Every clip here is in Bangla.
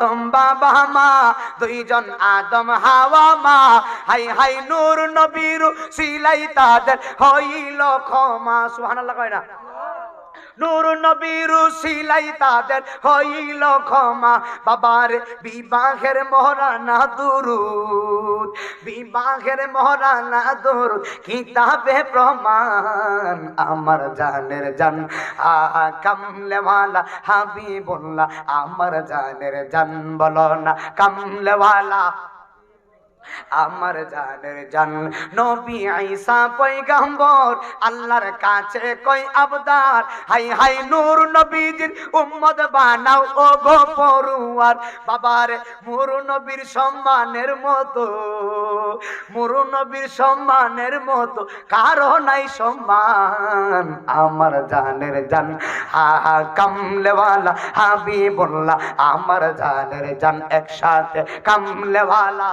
তোম বাবা মা, দুইজন আদম হাওয়া মা। হাই হাই, নূর নবীর সিলাই তাদের হইল ক্ষমা। সুহানাল্লাহ কয় না? নূর নবীর সিলাই তাদের হইল ক্ষমা। বাবার বিবাহের মহারানা দুরুদ, বিবাহের মহারানা দুরুদ, কিতাবে প্রমাণ আমার জানের জান। আ, কামলেওয়ালা হাবিবুল্লাহ, আমার জানের জান বলো না, কামলেওয়ালা আমার জানের জান। নবী ঈসা পয়গম্বর, আল্লাহর কাছে কই আবদার, হাই হাই, নূর নবীজির উম্মত বানাও ও গো পড়ুয়ার বাবার। মুরু নবীর সম্মানের মতো, মুরু নবীর সম্মানের মতো, কারও নাই সম্মান আমার জানের জান। হা হা, কামলেওয়ালা হাবিবুল্লাহ, আমার জানের জান একসাথে কামলেওয়ালা।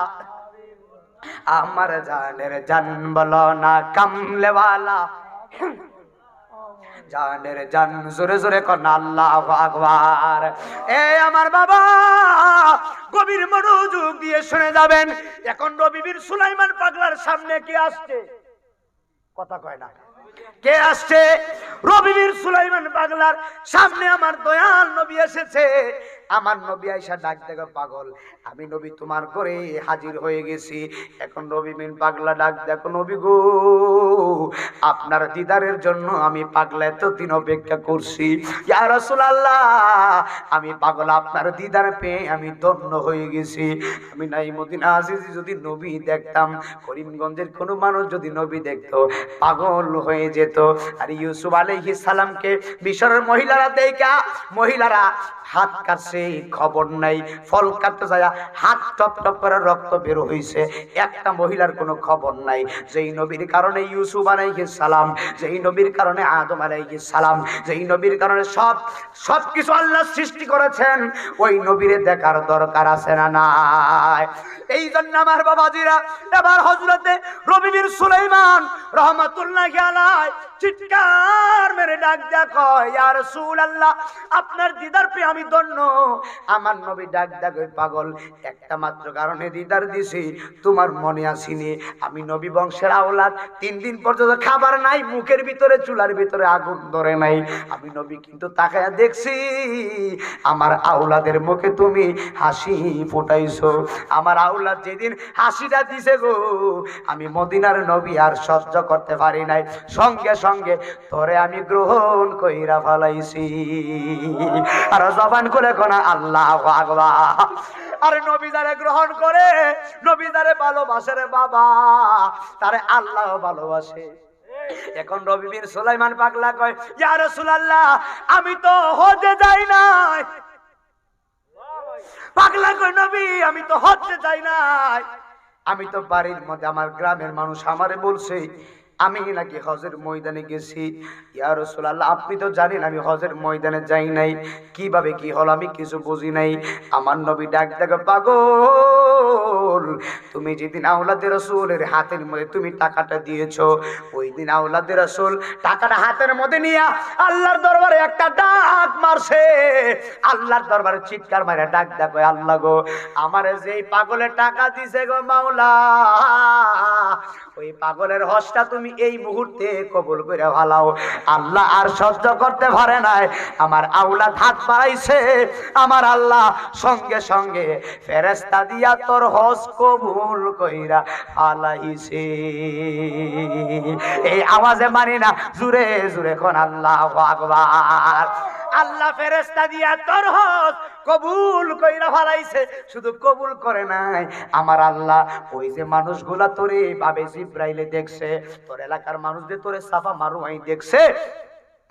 আমার জানের জান বলো না, কামলেওয়ালা। জানের জান জোরে জোরে কর আল্লাহ আকবার। এ আমার বাবা, গভীর মনোযোগ দিয়ে শুনে যাবেন। এখন রবিবীর সুলাইমান পাগলার সামনে কি আসছে? কথা কয় না। কে আসছে? রবিবীর সুলাইমান পাগলার সামনে আমার দয়াল নবী এসেছে। আমার নবী আইসা ডাক দেখো, পাগল। আমি নবী তোমার করে হাজির হয়ে গেছি। এখন রবি মিন পাগলা ডাক দেখো, নবী গো, আপনার দিদারের জন্য আমি পাগলা এতদিন অপেক্ষা করছি। ইয়া রাসূলুল্লাহ, আমি পাগল, আপনার দিদার পেয়ে আমি ধন্য হয়ে গেছি। আমি নাই মদিনা আজিজ যদি নবী দেখতাম, করিমগঞ্জের কোনো মানুষ যদি নবী দেখতো, পাগল হয়ে যেত। আর ইউসুফ আলাইহিস সালামকে মিশরের মহিলারা দেখা মহিলারা হাত কাটছে। খবর নাই। ফল কাটতে যায় হাত টপ টপ করে রক্ত বের হইছে। একটা মহিলার কোনো খবর নাই। যেই নবীর কারণে ইউসুফ আলাইহিস সালাম, যেই নবীর কারণে আদম আলাইহিস সালাম, যেই নবীর কারণে সব সব কিছু আল্লাহ সৃষ্টি করেছেন, ওই নবীরে দেখার দরকার আছে না নাই। এই জন্য আমার বাবাজিরা, এবার হজরতে রবিবীর সুলাইমান রহমাতুল্লাহ আলাই চিৎকার মেরে ডাক দেখো ইয়া রাসূলুল্লাহ, আপনার দিদার পে আমি ধন্য আমার নবী ডাক ডাক পাগল, একটা মাত্র কারণে দিদার দিছি, তোমার মনে আসিনি। আমি নবী বংশের আওলাদ, তিন দিন পর্যন্ত খাবার নাই, মুখের ভিতরে, চুলার ভিতরে আগুন ধরে নাই। আমি নবী কিন্তু তাকায়া দেখছি, আমার আওলাদের মুখে তুমি হাসি ফুটাইছো। আমার আওলাদ যেদিন হাসিটা দিছে গো, আমি মদিনার নবী আর সহ্য করতে পারি নাই। সঙ্গে সঙ্গে তোরে আমি গ্রহণ কইরা ফলাইছি। আর জবান করে কোনা আল্লাহ আগবা আরে নবী যারে গ্রহণ করে, নবী যারে ভালোবাসে রে বাবা, তারে আল্লাহ ভালোবাসে। এখন রবিবীর সুলাইমান পাগলা কয়, ইয়া রাসূলুল্লাহ, আমি তো হজে যাই নাই। পাগলা কয়, নবী, আমি তো হজে যাই নাই। আমি তো বাড়ির মধ্যে, আমার গ্রামের মানুষ আমারে বলছে আমি নাকি হজের ময়দানে গেছি? ইয়া রাসূলুল্লাহ, আপনি তো জানেন আমি হজের ময়দানে যাই নাই। কীভাবে কি হলো আমি কিছু বুঝি নাই। আমার নবী ডাক ডাক পাগল, তুমি যেদিন আওলাদের রসুলের হাতের মধ্যে তুমি টাকাটা দিয়েছ ওই দিন আওলাদের রসুল টাকাটা হাতের মধ্যে নিয়ে আল্লাহর দরবারে একটা ডাক মারছে। আল্লাহর দরবারে চিৎকার মারে ডাক দেখো, আল্লাহ গো, আমার যেই পাগলের টাকা দিছে গো মাওলা, ওই পাগলের হসটা তুমি এই মুহূর্তে কবুল করে ভালাও। আল্লাহ আর সহ্য করতে পারে নাই। আমার আউলাদ হাত বাড়াইছে। আমার আল্লাহ সঙ্গে সঙ্গে ফেরেস্তা দিয়া তোর হস কবুল কইরা আলাইছে এই আওয়াজে মানি না জুরে জুরে কোন আল্লাহ আকবার। আল্লাহ ফেরেস্তা দিয়া তোর হস কবুল কইরা ফলাইছে। শুধু কবুল করে নাই। আমার আল্লাহ, ওই যে মানুষগুলা তোরে বাবে জিব্রাইলে দেখছে, তোর এলাকার মানুষদের তোরে সাফা মারুয়াই দেখছে,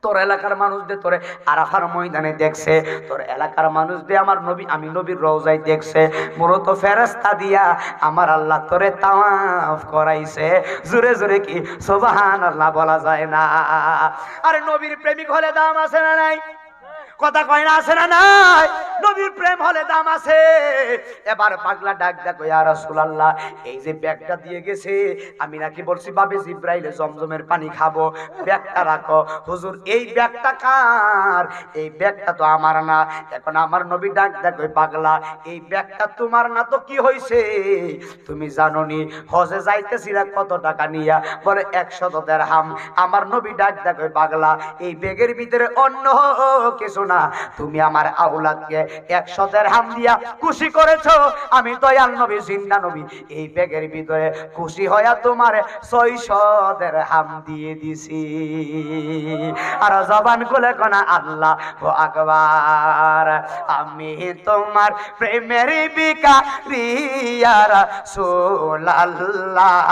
তোর এলাকার মানুষদের তোরে আরাফার ময়দানে দেখছে, তোর এলাকার মানুষদের আমার নবী, আমি নবীর রওজায় দেখছে। মূলত ফেরেস্তা দিয়া আমার আল্লাহ তোরে তাওয়াফ করাইছে। জোরে জোরে কি? সোবাহান আল্লাহ বলা যায় না। আরে নবীর প্রেমিক হলে দাম আছে না নাই? কথা কয় না, আছে না নাই? নবীর প্রেম হলে দাম আছে। এবার পাগলা ডাক দেখো, ইয়া রাসূলুল্লাহ, এই যে ব্যাগটা দিয়ে গেছে, আমি নাকি বলছি, বাবে জিব্রাইলে জমজমের পানি খাব। ব্যাগটা রাখো। হুজুর, এই ব্যাগটা কার? এই ব্যাগটা তো আমার না। এখন আমার নবী ডাক দেখো পাগলা, এই ব্যাগটা তোমার না তো কি হইছে? তুমি জানো নি হজে যাইতেছিলা কত টাকা নিয়া, বলে একশো দেড়হাম। আমার নবী ডাক দেখো পাগলা, এই ব্যাগের ভিতরে অন্য কিছু না। তুমি আমার আউলাদকে একশো দেড়হাম দিয়া খুশি করেছ। আমি দয়াল নবী, জিন্দা নবী, এই ব্যাগের ভিতরে খুশি হইয়া তোমার ছয়শো দেড়হাম দিয়ে দিছি। আর জবান খুলে কোনা, আল্লাহ ও আকবার। আমি তোমার প্রেমের বিকারিয়ার সোলাল্লাহ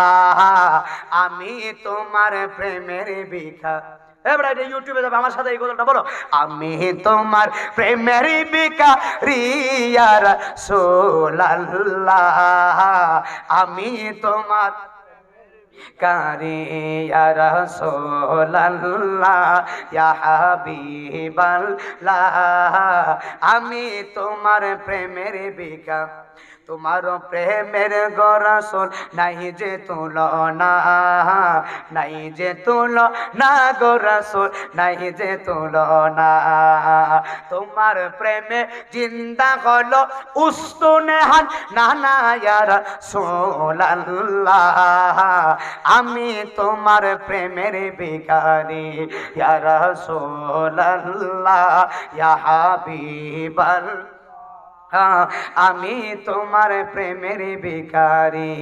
আমি তোমার প্রেমের বিকা এবার এটা ইউটিউবে যাবে, আমার সাথে এই কথাটা বলো। আমি তোমার প্রেমের বিকারিয়ার সোলাল্লাহ আমি তোমার কারে রাসূলুল্লাহ। ইয়া হাবিবাল্লাহ। আমি তোমার প্রেমের বিকা তোমার প্রেমের গরাসল নাই যে তুলনা নাই যে তুল না গরাসল নাই যে তুল না। তোমার প্রেমে জিন্দা হলো উস্তুনে হান নানা ইয়ার সোলাল্লাহ আমি তোমার প্রেমের বিকারি ইয়ার সোলাল্লাহ ইয়া হাবিবাল আমি তোমার প্রেমের বিকারি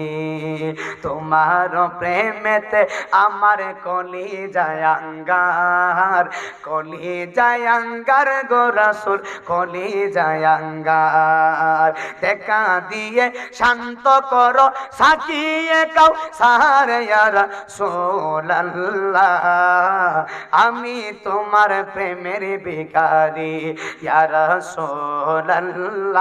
তোমার প্রেমেতে আমার কলি জায়াঙ্গার কলি জায়াঙ্গার গোরাসুল কলি জায়াঙ্গার দেখা দিয়ে শান্ত করো সাকিয়ে কাউ সার সোলাল্লাহ আমি তোমার প্রেমের বিকারি ইয়ার সোলাল্লাহ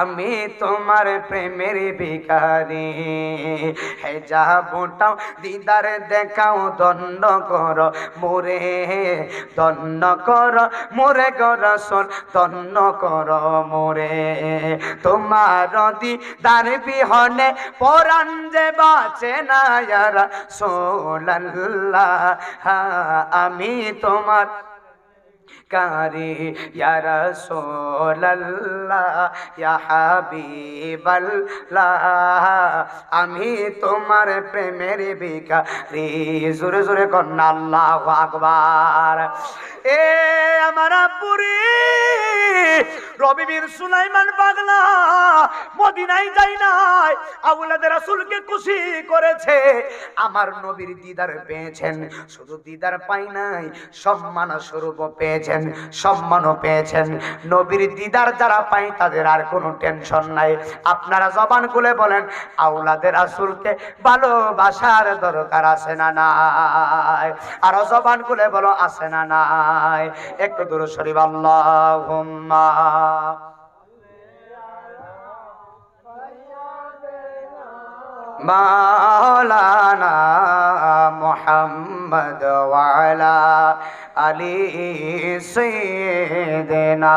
আমি তোমার প্রেমের বিকারি হে যা বোটাও দিদার দেখাও দণ্ড কর মোরে দণ্ড কর মোরে গরসল দণ্ড কর মোরে। তোমার দিদার বিহনে পরাণ যে বাঁচে না সোলাল্লাহ আমি তোমার কারে, ইয়া ইয়া হাবিবাল্লাহ, আমি তোমার প্রেমের বিকারি জোরে জোরে আল্লাহু আকবার। এ আমার পুরি রবিবীর সুলাইমান পাগলা, মদিনায় যাই নাই, আউলাদের রাসূলকে খুশি করেছে। আমার নবীর দিদার পেয়েছেন, শুধু দিদার পাই নাই সম্মান স্বরূপ পেয়েছেন। সম্মানও পেয়েছেন। নবীর দিদার যারা পাই তাদের আর কোনো টেনশন নাই। আপনারা জবান খুলে বলেন আউলাদের আসুলকে ভালোবাসার দরকার আছে না নাই? আরও জবান খুলে বলো, আছে না নাই? একটু দূর শরীফ আল্লাহুম্মা। মাওলানা মুহাম্মদ আলী সাইয়্যিদিনা।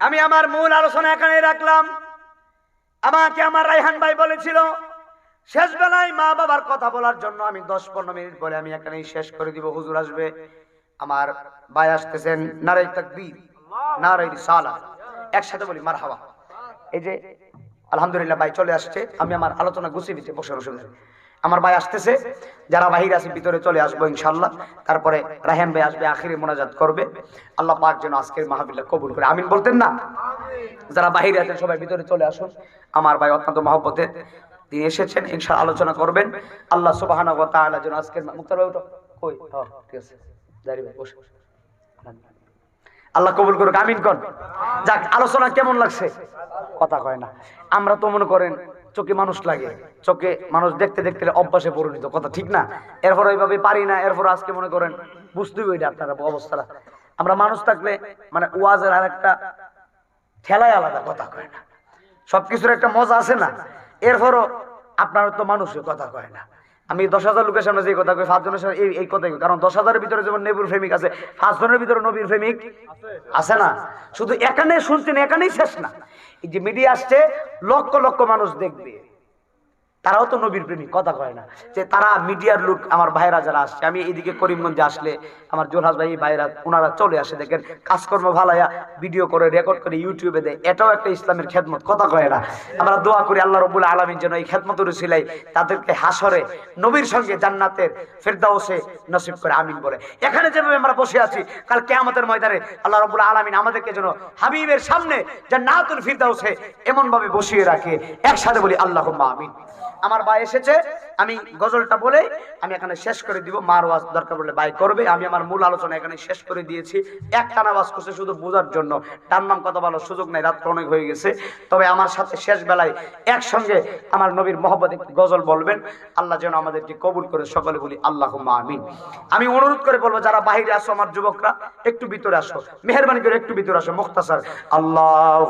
আমি আমার মূল আলোচনা এখানে রাখলাম। আমাকে আমার রাইহান ভাই বলেছিল, শেষ বেলায় মা বাবার কথা বলার জন্য আমি দশ পনেরো মিনিট পরে আমি এখানেই শেষ করে দিব। হুজুর আসবে, আমার ভাই আসতেছেন নারাই তাকবীর নারাই সালা একসাথে বলি মার হাওয়া এই যে, আলহামদুলিল্লাহ ভাই চলে আসছে, আমি আমার আলোচনা গুছিয়ে দিচ্ছি, বসে বসে আমার ভাই আসতেছে, যারা বাহির আছে ভিতরে চলে আসব ইনশাল্লাহ তারপরে রাহেম ভাই আসবে, আখিরে মোনাজাত করবে। আল্লাহ পাক যেন আজকের মাহবিল্লাহ কবুল করে, আমিন বলতেন না? যারা বাহিরে আছেন, সবাই ভিতরে চলে আসুন। আমার ভাই অত্যন্ত মহব্বতের তিনি এসেছেন ইনশাল আলোচনা করবেন। আল্লাহ তাআলা যেন আজকের মুক্তার ভাই কই? ঠিক আছে। বসে। আল্লাহ কবুল করুক, আমিন কর। যাক, আলোচনা কেমন লাগছে? কথা কয় না। আমরা তো মনে করেন, চোখে মানুষ লাগে। চোখে মানুষ দেখতে দেখতে অভ্যাসে পরিণত, কথা ঠিক না? এরপর ওইভাবে পারি না, এরপর আজকে মনে করেন, বুঝতেই ওইটা আপনারা অবস্থাটা। আমরা মানুষ থাকলে মানে ওয়াজের আর একটা ঠেলায় আলাদা, কথা কয় না। সবকিছুর একটা মজা আছে না? এরপরও আপনারা তো মানুষের কথা কয় না। আমি দশ হাজার লোকের সামনে যে কথা কই পাঁচজনের সামনে এই এই কথাই। কারণ দশ হাজারের ভিতরে যেমন নেবুর প্রেমিক আছে, পাঁচজনের ভিতরে নবীর প্রেমিক আছে না? শুধু এখানে শুনছেন, এখানেই শেষ না। এই যে মিডিয়া আসছে, লক্ষ লক্ষ মানুষ দেখবে। তারাও তো নবীর প্রেমিক, কথা কয় না। যে তারা মিডিয়ার লোক, আমার ভাইরা যারা আসছে, আমি এইদিকে করিমগঞ্জে আসলে আমার জোলহাস ভাই ভাইরা ওনারা চলে আসে, দেখেন, কাজকর্ম ভালাইয়া ভিডিও করে রেকর্ড করে ইউটিউবে দেয়। এটাও একটা ইসলামের খেদমত, কথা কয় না। আমরা দোয়া করি আল্লাহ রবুল আলমিন যেন এই খেদমত রসিলাই তাদেরকে হাসরে, নবীর সঙ্গে জান্নাতের ফেরদাউসে নসিব করে, আমিন বলে। এখানে যেভাবে আমরা বসে আছি, কাল কেয়ামতের ময়দানে আল্লাহ রবুল আলমিন আমাদেরকে যেন হাবিবের সামনে জান্নাতুল ফিরদাউসে এমন ভাবে বসিয়ে রাখে। একসাথে বলি আল্লাহ আমিন। আমার ভাই এসেছে, আমি গজলটা বলে আমি এখানে শেষ করে দিব। মার ওয়াজ দরকার পড়লে ভাই করবে। আমি আমার মূল আলোচনা এখানে শেষ করে দিয়েছি। এক টানা ওয়াজ করছে শুধু বোঝার জন্য। তার নাম কথা বলার সুযোগ নাই রাত্র অনেক হয়ে গেছে। তবে আমার সাথে শেষ বেলায় একসঙ্গে আমার নবীর মহব্বত একটি গজল বলবেন। আল্লাহ যেন আমাদেরকে কবুল করে সকলে বলি আল্লাহ আমিন। আমি অনুরোধ করে বলব, যারা বাইরে আসো আমার যুবকরা, একটু ভিতরে আসো। মেহরবানি করে একটু ভিতরে আসো। মুক্তাসার আল্লাহ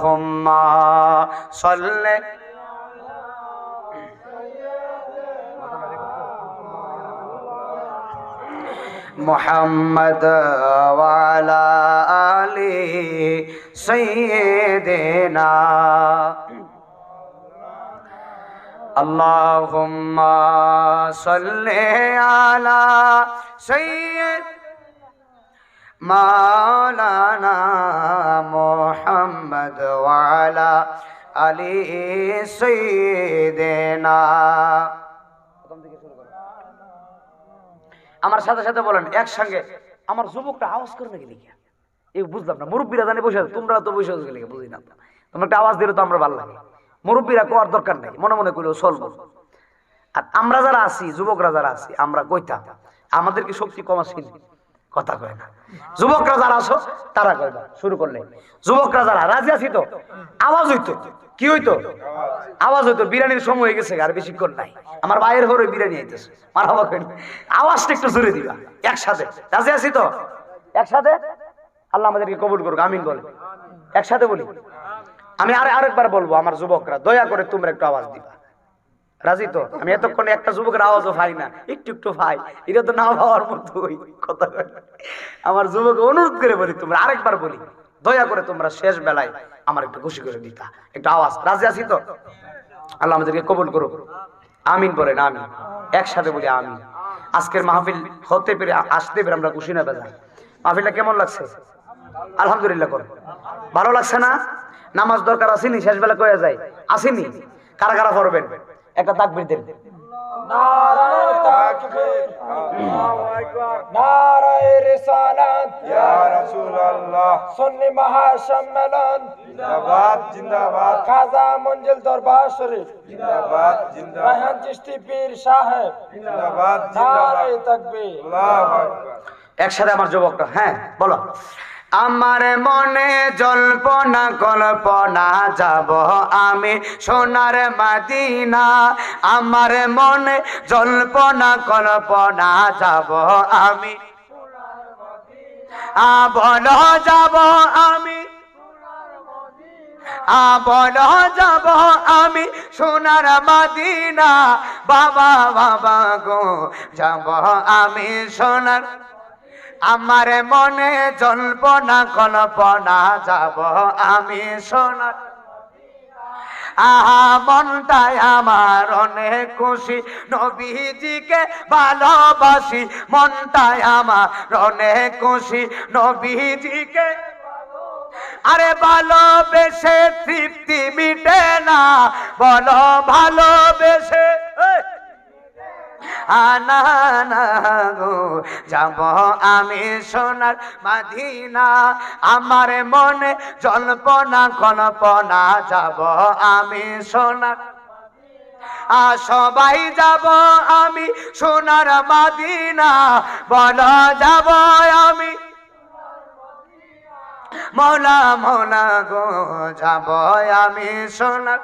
محمد وعلى آل سيدنا. اللهم صل على سيد مولانا محمد وعلى آل سيدنا. সাথে সাথে বলেন, একসঙ্গে। আমার যুবকটা আওয়াজ করবে গেলে কি এই বুঝলাম না, মুরব্বীরা জানি বসে তোমরা তো বসে গেলে বুঝি না তোমরা একটা আওয়াজ দিলে তো আমরা ভালো লাগে। মুরব্বীরা কোয়ার দরকার নেই, মনে মনে করলেও চলবো। আর আমরা যারা আছি, যুবকরা যারা আছি, আমরা কইতাম, আমাদেরকে শক্তি কম আছে কথা কয় না। যুবকরা যারা আছো, তারা কয় শুরু করলে যুবকরা যারা রাজি আছি তো, আওয়াজ হইতো। কি হইতো? আওয়াজ হইতো, বিরিয়ানির সময় হয়ে গেছে আর বেশিক্ষণ নাই। আমার বাইরের ঘরে বিরিয়ানি আইতেছে। মারাবা কই আওয়াজটা একটু জোরে দিবা, একসাথে। রাজি আছি তো? একসাথে? আল্লাহ আমাদেরকে কবুল করুক, আমিন বলে। একসাথে বলি? আমি আরে আরেকবার বলব, আমার যুবকরা, দয়া করে তোমরা একটু আওয়াজ দিবা। রাজি তো? আমি এতক্ষণে একটা যুবকের আওয়াজও পাই না, একটু একটু পাই। এটা তো না পাওয়ার মতো কথা আমার যুবক অনুরোধ করে বলি তোমরা, আরেকবার বলি। দয়া করে তোমরা শেষ বেলায় আমার একটু খুশি করে দিতা। একটু আওয়াজ। রাজি আছি তো? আল্লাহ আমাদেরকে কবুল করুক। আমিন বলেন আমিন। একসাথে বলি আমিন। আজকের মাহফিল হতে পেরে আসতে পেরে আমরা খুশি না বেজা মাহফিলটা কেমন লাগছে? আলহামদুলিল্লাহ করে। ভালো লাগছে না? নামাজ দরকার আসেনি? শেষ বেলা কয়ে যায়? আসেনি? কারা কারা করবেন একটা তাকবির দেন। নারায় তাকবীর নারায় রিসালাত। ইয়া রাসূলুল্লাহ। সুন্নি মহাসম্মেলন। জিন্দাবাদ জিন্দাবাদ। খাজা মঞ্জিল দরবার শরীফ। জিন্দাবাদ জিন্দাবাদ। রায়হান চিশতি পীর সাহেব। জিন্দাবাদ জিন্দাবাদ। নারায় তাকবীর। আল্লাহু আকবার। একসাথে আমার যুবকটা হ্যাঁ বলো। আমার মনে জল্পনা, কল্পনা যাব আমি সোনার মাদিনা। আমার মনে জল্পনা, কল্পনা যাব আমি বল যাব আমি। বল যাব আমি সোনার মাদিনা। বাবা বাবা গো, যাব আমি সোনার আমার মনে জল্প জল্পনা, কল্পনা যাব। আমি সোনার আহা মনটাই আমার অনেক খুশি। নবীজিকে ভালোবাসি মনটাই আমার অনেক খুশি। নবীজিকে আরে ভালোবেসে তৃপ্তি মিটে না। বলো ভালোবেসে! আনা যাব আমি সোনার মাদিনা, আমার মনে জল্পনা, কল্পনা। যাব আমি সোনার সবাই যাব আমি সোনার মাদিনা। বল, যাব আমি মৌলা মৌলা গো, যাব আমি সোনার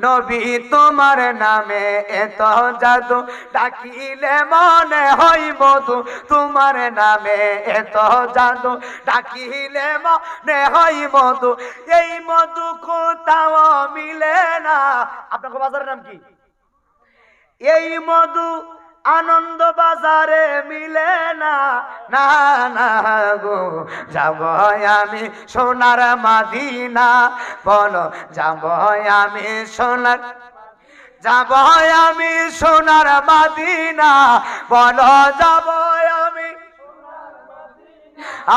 নবী তোমার নামে এত জাদু, ডাকিলে মনে হই মধু। তোমার নামে এত জাদু, ডাকিলে মনে হই মধু। এই মধু কোথাও মিলে না। আপনার বাজারের নাম কি? এই মধু আনন্দ বাজারে মিলে না না না গো। যাব আমি সোনার মাদিনা, বলো, যাব আমি সোনার যাব আমি সোনার মাদিনা, বলো, যাব আমি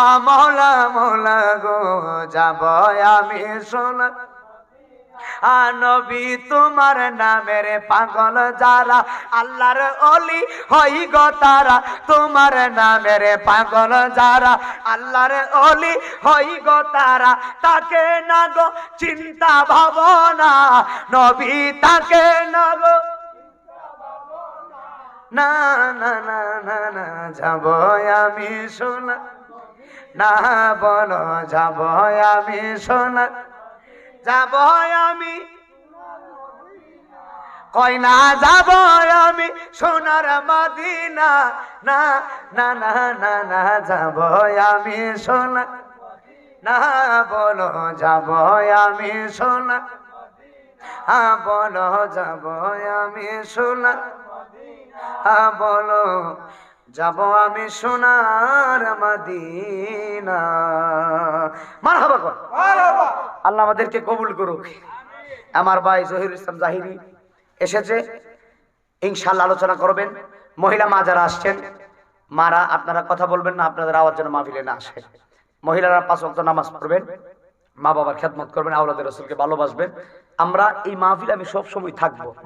আমলা মোলা গো। যাব আমি সোনার আনবি তোমার নামের পাগল যারা, আল্লাহর অলি হই গো তারা, তোমার নামের পাগল যারা, আল্লাহর অলি হই গো তারা, তাকে না গো চিন্তা ভাবনা, নবী তাকে না গো না না না না না, যাব আমি শোনা না বলো, যাব আমি শোনা যাব আমি? কই না যাব আমি? সোনার মদিনা, না না না না না, যাব আমি সোনা। না, বলো যাব আমি সোনা। হ্যাঁ বলো যাব আমি সোনা। হ্যাঁ বলো যাব আমি সোনার মদিনা। মার হবা কর আল্লাহ আমাদেরকে কবুল করুক। আমার ভাই জহির ইসলাম জাহিরি এসেছে। ইনশাল্লাহ আলোচনা করবেন। মহিলা মা যারা আসছেন, মারা আপনারা কথা বলবেন না, আপনাদের আওয়াজ যেন মাহফিলে না আসে। মহিলারা পাঁচ অক্ত নামাজ পড়বেন মা বাবার খেদমত করবেন, আওলাদের রসুলকে ভালোবাসবেন। আমরা এই মাহফিলে আমি সব সময় থাকব।